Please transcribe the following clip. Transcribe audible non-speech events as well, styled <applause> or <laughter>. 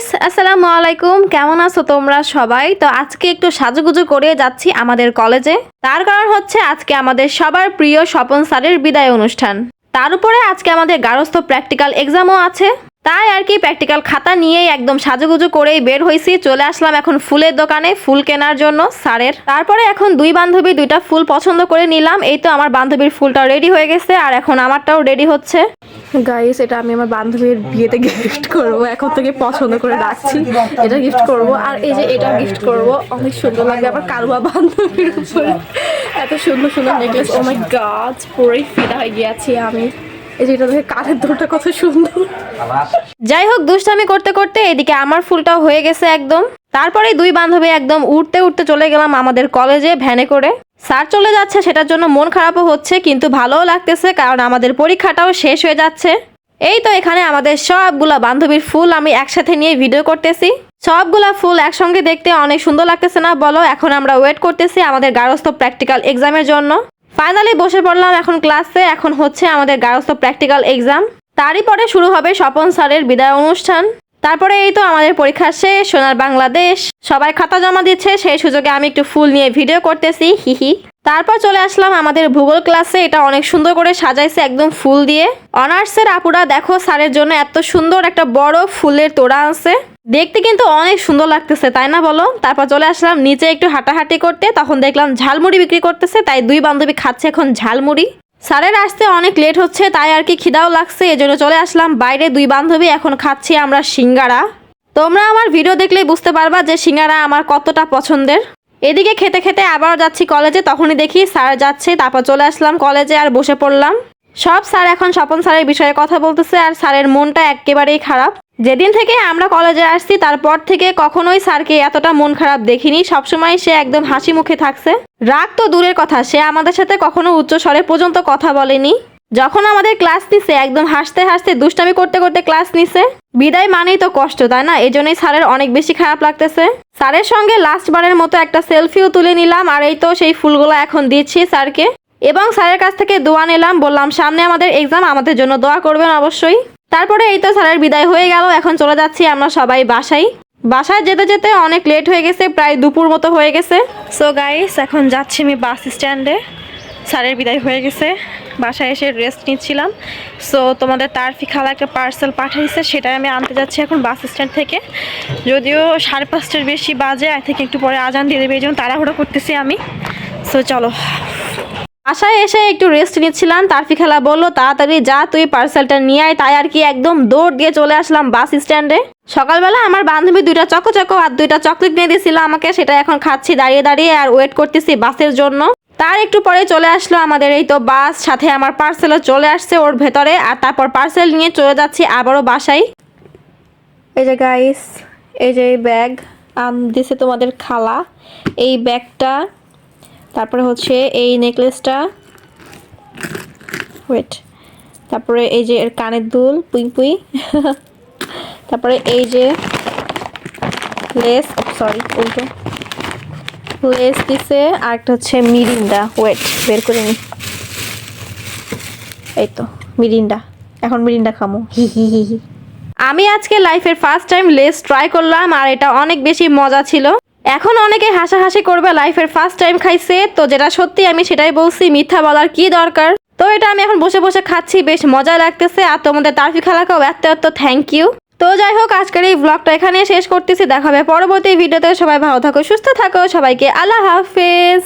Guys আসসালামু আলাইকুম। কেমন আছো তোমরা সবাই? তো আজকে একটু সাজুগুজু করে যাচ্ছি আমাদের কলেজে। তার কারণ হচ্ছে আজকে আমাদের সবার প্রিয় স্বপন স্যারের বিদায় অনুষ্ঠান। তার উপরে আজকে আমাদের গারস্থ প্র্যাকটিক্যাল এক্সামও আছে। তাই আর কি প্র্যাকটিক্যাল খাতা নিয়েই একদম সাজুগুজু করেই বের হয়েছি চলে আসলাম এখন ফুলের দোকানে ফুল কেনার জন্য স্যারের। তারপরে এখন দুই বান্ধবী দুইটা ফুল পছন্দ করে নিলাম। এই তো আমার বান্ধবীর ফুলটাও রেডি হয়ে গেছে আর এখন আমারটাও রেডি হচ্ছে। গাইস এটা আমি আমার বান্ধবীর বিয়েতে গিফট করব। এখন থেকে পছন্দ করে রাখছি এটা গিফট করব। আর এই যে এটা গিফট করব, অনেক সুন্দর লাগবে আবার কালুয়া বান্ধবীর উপরে। এত সুন্দর সুন্দর নেকলেস ও মাই গড পুরোই ফিদা হয়ে গিয়েছি আমি। এই যে এটা দেখে কাঠের কত সুন্দর। যাই হোক, দুষ্টামি করতে করতে এদিকে আমার ফুলটাও হয়ে গেছে একদম। তারপরে দুই বান্ধবী একদম উঠতে উঠতে চলে গেলাম আমাদের কলেজে ভ্যানে করে। স্যার চলে যাচ্ছে, সেটার জন্য মন খারাপও হচ্ছে, কিন্তু ভালোও লাগতেছে, কারণ আমাদের পরীক্ষাটাও শেষ হয়ে যাচ্ছে। এই তো এখানে আমাদের সবগুলা বান্ধবীর ফুল আমি একসাথে নিয়ে ভিডিও করতেছি। সবগুলা ফুল একসঙ্গে দেখতে অনেক সুন্দর লাগতেছে না, বলো? এখন আমরা ওয়েট করতেছি আমাদের গারস্থ প্র্যাকটিক্যাল এক্সামের জন্য। ফাইনালি বসে পড়লাম এখন ক্লাসে, এখন হচ্ছে আমাদের গারস্থ প্র্যাকটিক্যাল এক্সাম। তারই পরে শুরু হবে স্বপন স্যারের বিদায় অনুষ্ঠান। তারপরে এই তো আমাদের পরীক্ষা শেষ, সোনার বাংলাদেশ। সবাই খাতা জমা দিচ্ছে, সেই সুযোগে আমি একটু ফুল নিয়ে ভিডিও করতেছি হিহি তারপর চলে আসলাম আমাদের ভূগোল ক্লাসে, এটা অনেক সুন্দর করে সাজাইছে একদম ফুল দিয়ে। অনার্সের আপুরা, দেখো স্যারের জন্য এত সুন্দর একটা বড় ফুলের তোড়া আছে দেখতে কিন্তু অনেক সুন্দর লাগতেছে, তাই না বলো? তারপর চলে আসলাম, নিচে একটু হাঁটাহাঁটি করতে, তখন দেখলাম ঝালমুড়ি বিক্রি করতেছে, তাই দুই বান্ধবী খাচ্ছে এখন ঝালমুড়ি। স্যারের আসতে অনেক লেট হচ্ছে, তাই আর কি খিদাও লাগছে, এজন্য চলে আসলাম। বাইরে দুই বান্ধবী, এখন খাচ্ছি আমরা সিঙ্গারা। তোমরা আমার ভিডিও দেখলেই বুঝতে পারবা যে সিঙ্গারা আমার কতটা পছন্দের। এদিকে খেতে খেতে আবার যাচ্ছি কলেজে, তখনই দেখি স্যার যাচ্ছে, তারপর চলে আসলাম কলেজে আর বসে পড়লাম। সব স্যার এখন স্বপন স্যারের বিষয়ে কথা বলতেছে, আর স্যারের মনটা একেবারেই খারাপ। যেদিন থেকে আমরা কলেজে আসছি, তারপর থেকে কখনোই স্যারকে এতটা মন খারাপ দেখিনি। সবসময় সে একদম হাসি মুখে থাকছে। রাগ তো দূরের কথা, সে আমাদের সাথে কখনো উচ্চ স্বরে পর্যন্ত কথা বলেনি। যখন আমাদের ক্লাস নিছে, একদম হাসতে হাসতে, দুষ্টামি করতে করতে ক্লাস নিছে। বিদায় মানেই তো কষ্ট, তাই না? এই জন্যই স্যারের অনেক বেশি খারাপ লাগতেছে। স্যারের সঙ্গে লাস্ট বারের মতো একটা সেলফিও তুলে নিলাম, আর এই তো সেই ফুলগুলো এখন দিচ্ছি স্যারকে। এবং স্যারের কাছ থেকে দোয়া নিলাম, বললাম, সামনে আমাদের এক্সাম আমাদের জন্য দোয়া করবেন অবশ্যই। তারপরে এই তো স্যারের বিদায় হয়ে গেল, এখন চলে যাচ্ছি আমরা সবাই বাসায়। বাসায় যেতে যেতে অনেক লেট হয়ে গেছে, প্রায় দুপুর মতো হয়ে গেছে। সো গাইস এখন যাচ্ছি আমি বাস স্ট্যান্ডে স্যারের বিদায় হয়ে গেছে, বাসায় এসে রেস্ট নিচ্ছিলাম। সো তোমাদের তারফি খালা একটা পার্সেল পাঠাইছে, সেটাই আমি আনতে যাচ্ছি এখন বাস স্ট্যান্ড থেকে। যদিও সাড়ে পাঁচটার বেশি বাজে আই থেকে একটু পরে আজান দিয়ে দেবে, এই জন্য তাড়াহুড়ো করতেছি আমি। সো চলো। বাসায় এসে একটু রেস্ট নিচ্ছিলাম। তারফি খেলা বলল, তাড়াতাড়ি যা, তুই পার্সেলটা নিয়ে আয়। তাই আর কি একদম দৌড় দিয়ে চলে আসলাম বাস স্ট্যান্ডে সকালবেলা আমার বান্ধবী দুইটা চকো চকো আর দুইটা চকলেট নিয়ে দিয়েছিল আমাকে। সেটা এখন খাচ্ছি, দাঁড়িয়ে দাঁড়িয়ে আর ওয়েট করতেছি বাসের জন্য। তার একটু পরে চলে আসলো আমাদের এই তো বাস সাথে আমার পার্সেলও চলে আসছে ওর ভেতরে। আর তারপর পার্সেল নিয়ে চলে যাচ্ছি আবারও বাসায়। এই যে গাইস এই যে এই ব্যাগ আম দিছে তোমাদের খালা। এই ব্যাগটা তারপরে হচ্ছে এই নেকলেসটা ওয়েট তারপরে এই যে এর কানের দুল, পুই পুই, <laughs> তারপরে এই যে লেস সরি উল্টো লেস দিছে আর একটা হচ্ছে মিরিন্ডা ওয়েট বের করে নি এই তো মিরিন্ডা, এখন মিরিন্ডা খামো, হি হি হি হি। আমি আজকে লাইফের ফার্স্ট টাইম লেস ট্রাই করলাম, আর এটা অনেক বেশি মজা ছিল। এখন অনেকে হাসাহাসি করবে লাইফের ফার্স্ট টাইম খাইছে, তো যেটা সত্যি আমি সেটাই বলছি, মিথ্যা বলার কি দরকার? তো এটা আমি এখন বসে বসে খাচ্ছি, বেশ মজা লাগতেছে, আর তোমাদের তারফি খালাকেও এত এত থ্যাংক ইউ তো যাই হোক, আজকের এই ব্লগটা এখানে শেষ করতেছি, দেখাবে পরবর্তী ভিডিওতে সবাই ভালো থাকো, সুস্থ থাকো, সবাইকে আল্লাহ হাফেজ।